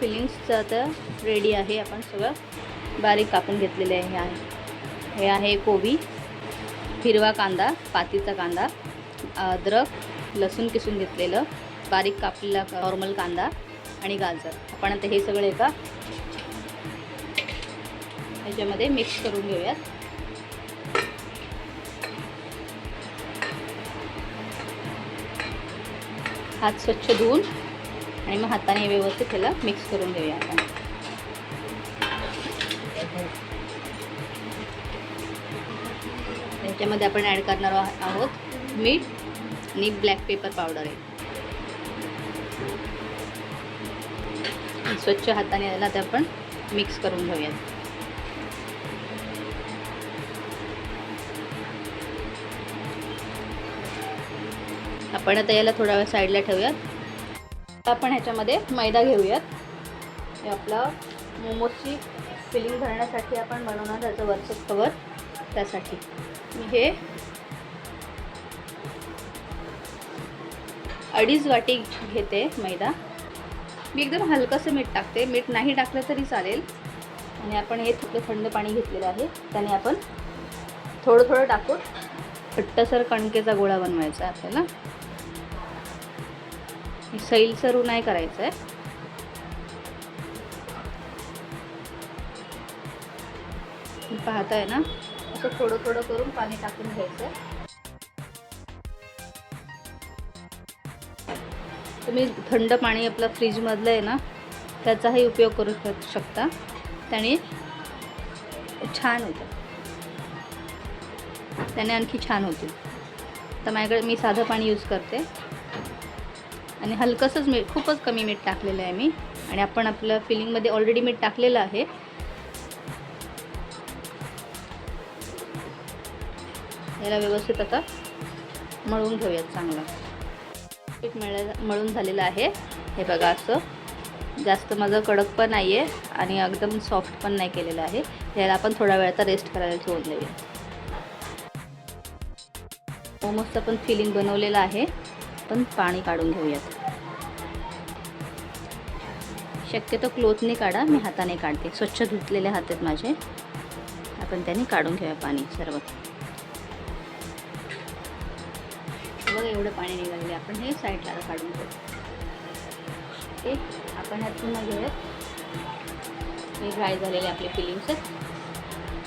फिलिंग्सचं आता रेडी आहे. आपण सगळं बारीक कापून घेतलेले आहे. हे आहे. हे आहे कोबी हिरवा कांदा पातीचा कांदा अद्रक लसूण किसून घेतलेलं बारीक कापलेला नॉर्मल कांदा आणि गाजर. आपण आता हे सगळं एका ह्याच्यामध्ये मिक्स करून घेऊयात. हात स्वच्छ धुवून आणि मग हाताने व्यवस्थित त्याला मिक्स करून घेऊया आपण. त्याच्यामध्ये आपण ॲड करणार आहोत मीठ आणि ब्लॅक पेपर पावडर आहे स्वच्छ हाताने याला ते आपण मिक्स करून घेऊयात. आपण आता याला थोडा वेळ साईडला ठेवूयात. आपण ह्याच्यामध्ये मैदा घेऊयात. हे आपलं मोमोजची फिलिंग भरण्यासाठी आपण बनवणार त्याचं वरचं कवर त्यासाठी. मी हे अडीच वाटी घेते मैदा. मी एकदम हलकंसं मीठ टाकते. मीठ नाही टाकलं तरी चालेल. आणि आपण हे थोडं थंड पाणी घेतलेलं आहे. त्याने आपण थोडं थोडं टाकून घट्टसर कणकेचा गोळा बनवायचा आहे आपल्याला. सैलसरू नाही करायचं आहे पाहताय ना? असं थोडं थोडं करून पाणी टाकून घ्यायचं तुम्ही थंड पाणी आपलं फ्रीजमधलं आहे ना त्याचाही उपयोग करू शक- शकता. त्याने छान होतं. त्याने आणखी छान होतील. तर माझ्याकडे मी साधं पाणी यूज करते. आणि हलकंसंच मीठ खूपच कमी मीठ टाकलेलं आहे मी. आणि आपण आपलं फिलिंगमध्ये ऑलरेडी मीठ टाकलेलं आहे. याला व्यवस्थित आता मळून घेऊयात चांगलं. पीठ मळ मळून झालेलं आहे. हे बघा असं. जास्त माझं कडक पण नाही आहे आणि एकदम सॉफ्ट पण नाही केलेलं आहे. याला आपण थोडा वेळाचा रेस्ट करायला ठेवून देऊया. मोमोजचं पण फिलिंग बनवलेलं आहे. आपण पाणी काढून घेऊयात. शक्यतो क्लोथने काढा मी हाताने काढते. स्वच्छ धुतलेले हात आहेत माझे. आपण त्याने काढून घेऊया पाणी सर्व बघा एवढं पाणी निघालेलं आहे. आपण हे साईडला काढून घेऊ. ओके आपण ह्यात पुन्हा घेऊयात. हे ड्राय झालेले आपले फिलिंग्स आहेत.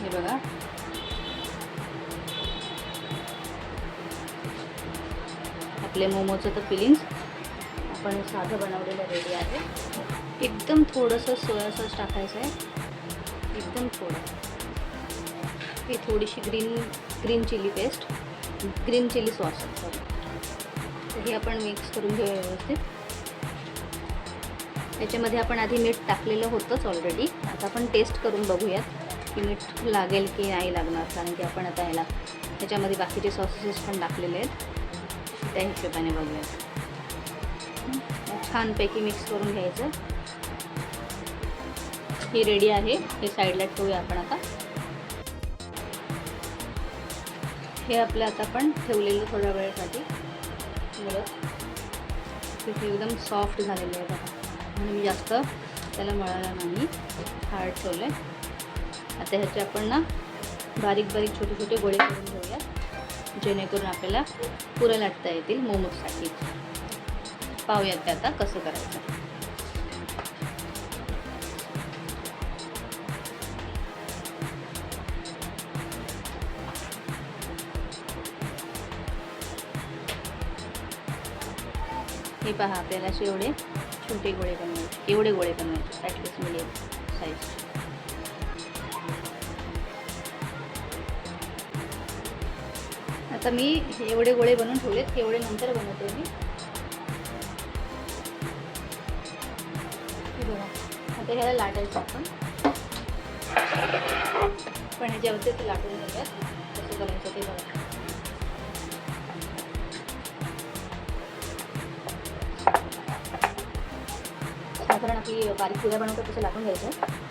हे बघा. आपले मोमोचं तर फिलिंग्स आपण साधं बनवलेलं रेडी आहे. एकदम थोडंसं सोया सॉस टाकायचं आहे. एकदम थोडं. ही थोडीशी green green chilli paste green chilli sauce तर हे आपण मिक्स करून घेऊया व्यवस्थित. याच्यामध्ये आपण आधी मीठ टाकलेलं होतंच ऑलरेडी आता आपण टेस्ट करून बघूयात की मीठ लागेल की नाही लागणार. कारण की आपण आता ह्याला त्याच्यामध्ये बाकीचे सॉसेस पण टाकलेले आहेत. त्या हिशोबाने बघूयात. छानपैकी मिक्स करून घ्यायचं. ही रेडी आहे. हे साईडला ठेवूया आपण आता. हे आपलं आता आपण ठेवलेलं थोड्या वेळेसाठी. मुळत एकदम सॉफ्ट झालेलं आहे बघा. म्हणून मी जास्त त्याला मळायला नाही. हार्ड ठेवलं आहे आता ह्याचे आपण ना बारीक बारीक छोटे छोटे गोळे करून घेऊया. जेणेकरून आपल्याला पुरं लाटता येतील मोमोजसाठी पाहूयात ते आता कसं करायचं. हे पहा आपल्याला असे एवढे छोटे गोळे बनवायचे एवढे गोळे बनवायचे ॲटलीस्ट मिडियम साईज आता मी एवढे गोळे बनवून ठेवलेत एवढे नंतर बनवते मी. बघा आता ह्याला लाटायचं आपण. पण ह्याच्यावरती ते लाटून घेऊयात. कसं करायचं ते बघा. साधारण आपली बारीक पुऱ्या बनवतो तसं लाटून घ्यायचं.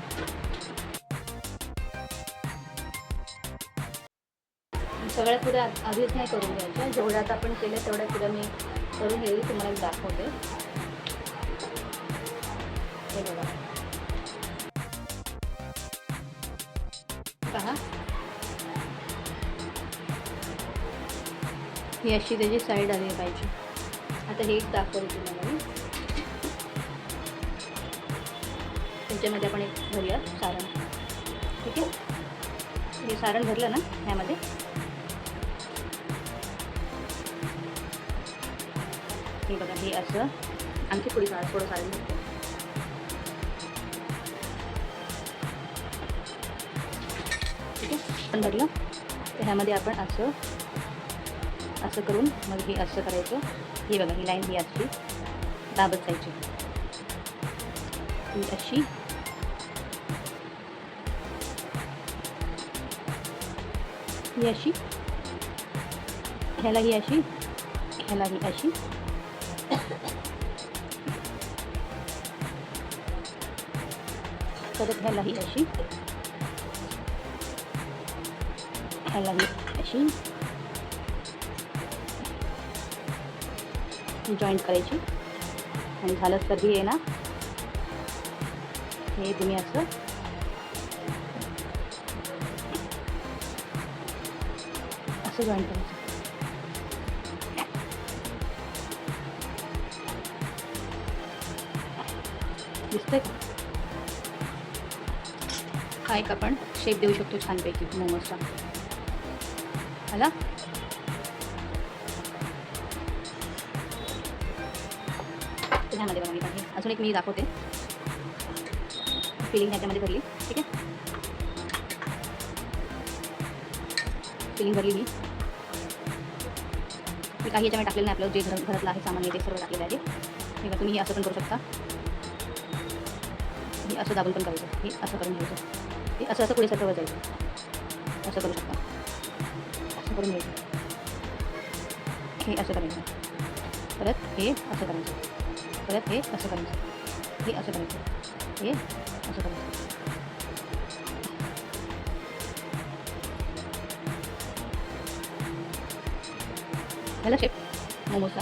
सगळ्या पुऱ्या आधीच नाही करून घ्यायच्या. जेवढ्या आता आपण केल्या तेवढ्या पुऱ्या मी करून घेईल तुम्हाला एक दाखवते. हे बघा. पहा. ही अशी त्याची साईड आली पाहिजे आता हे एक दाखवते तुम्हाला मी. त्याच्यामध्ये आपण एक भरूया सारण. ठीक आहे? हे सारण भरलं ना ह्यामध्ये? हे बघा हे असं. आणखी थोडी काळ थोडं सारण ठीक आहे? पण भरलं तर ह्यामध्ये आपण असं असं करून मग हे असं करायचं. हे बघा ही लाईन ही अशी दाबत जायची. ही अशी. ही अशी. ह्याला ही अशी. ह्याला ही अशी. परत ह्याला ही अशी. ह्याला ही अशी. जॉईंट करायची. आणि झालंच तर हे आहे ना हे तुम्ही असं असं जॉईन करायचं. दिसतंय. का हा एक आपण शेप देऊ शकतो छानपैकी मोमोजचा. आला तर ह्यामध्ये बघा मी अजून एक मी दाखवते. फिलिंग ह्याच्यामध्ये भरली. ठीक आहे? फिलिंग भरली मी. मी काही याच्यामध्ये टाकलेलं नाही आपलं जे घर घरातलं आहे सामान्य ते सर्व टाकलेलं आहे. हे तुम्ही असं पण करू शकता. हे असं दाबून पण करायचं हे असं करून घ्यायचं. हे असं असं पुढे सरकवत जायचं. असं करू शकता. असं करून घ्यायचं. हे असं करायचं. परत हे असं करायचं. परत हे असं करायचं. हे असं करायचं. हे असं करायचं. झालं शेप मोमोजचा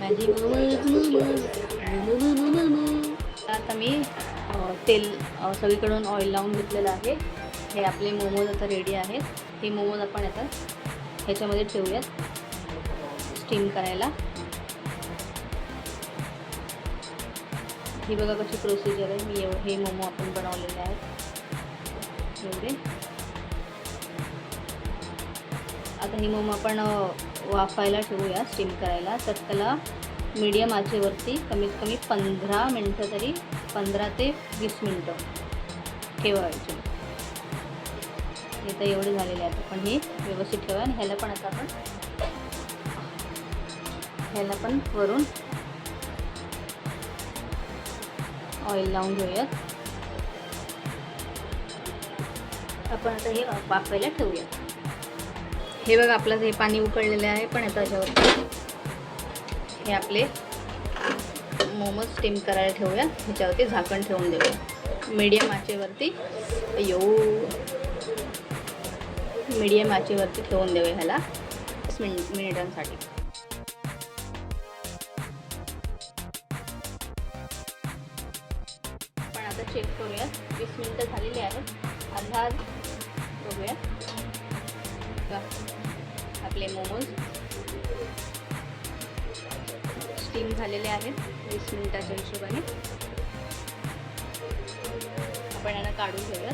माझी आता मी तेल सगळीकडून ऑइल लावून घेतलेलं आहे. हे आपले मोमोज आता रेडी आहेत. हे मोमोज आपण आता ह्याच्यामध्ये ठेवूयात. स्टीम करायला. ही बघा कशी प्रोसिजर आहे. मी एव हे मोमो आपण बनवलेले आहेत. एवढे. आता हे मोमो आपण वाफायला ठेवूया स्टीम करायला. तर त्याला मीडियम आचेवरती कमीत कमी पंधरा मिनटं तरी पंधरा ते वीस मिनटं ठेवायचे. हे तर एवढे झालेले आहेत. पण हे व्यवस्थित ठेवा आणि ह्याला पण आता आपण ह्याला पण वरून ऑइल लावून घेऊयात. आपण आता हे वाफायला ठेवूयात. हे बघा आपलं हे पाणी उकळलेलं आहे पण आता त्याच्यावर हे आपले मोमोज स्टीम करायला ठेवूया. ह्याच्यावरती झाकण ठेवून देऊया. मीडियम आचेवरती येऊ मीडियम आचेवरती ठेवून देऊया ह्याला वीस मिनिट मिनिटांसाठी. पण आता चेक करूया. वीस मिनिटं झालेली आहेत. अंदाज बघूया. का? आपले मोमोज. स्टीम झालेले आहेत वीस मिनिटाच्या हिशोबाने. आपण यांना काढून घेऊया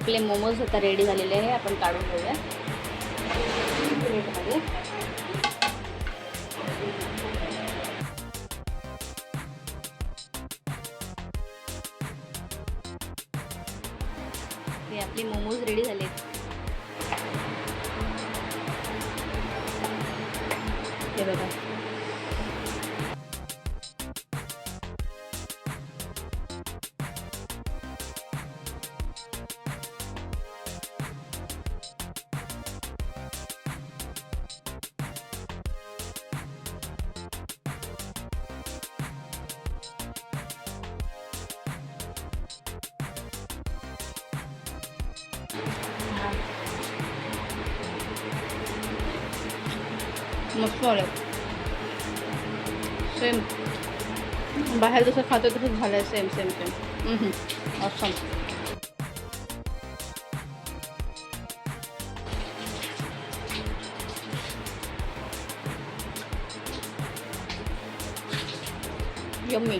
आपले मोमोज आता रेडी झालेले आहे आपण काढून घेऊया आपले मोमोज रेडी झाले मस्त आलं सेम बाहेर जसं खातो तसंच झालं आहे same same same awesome yummy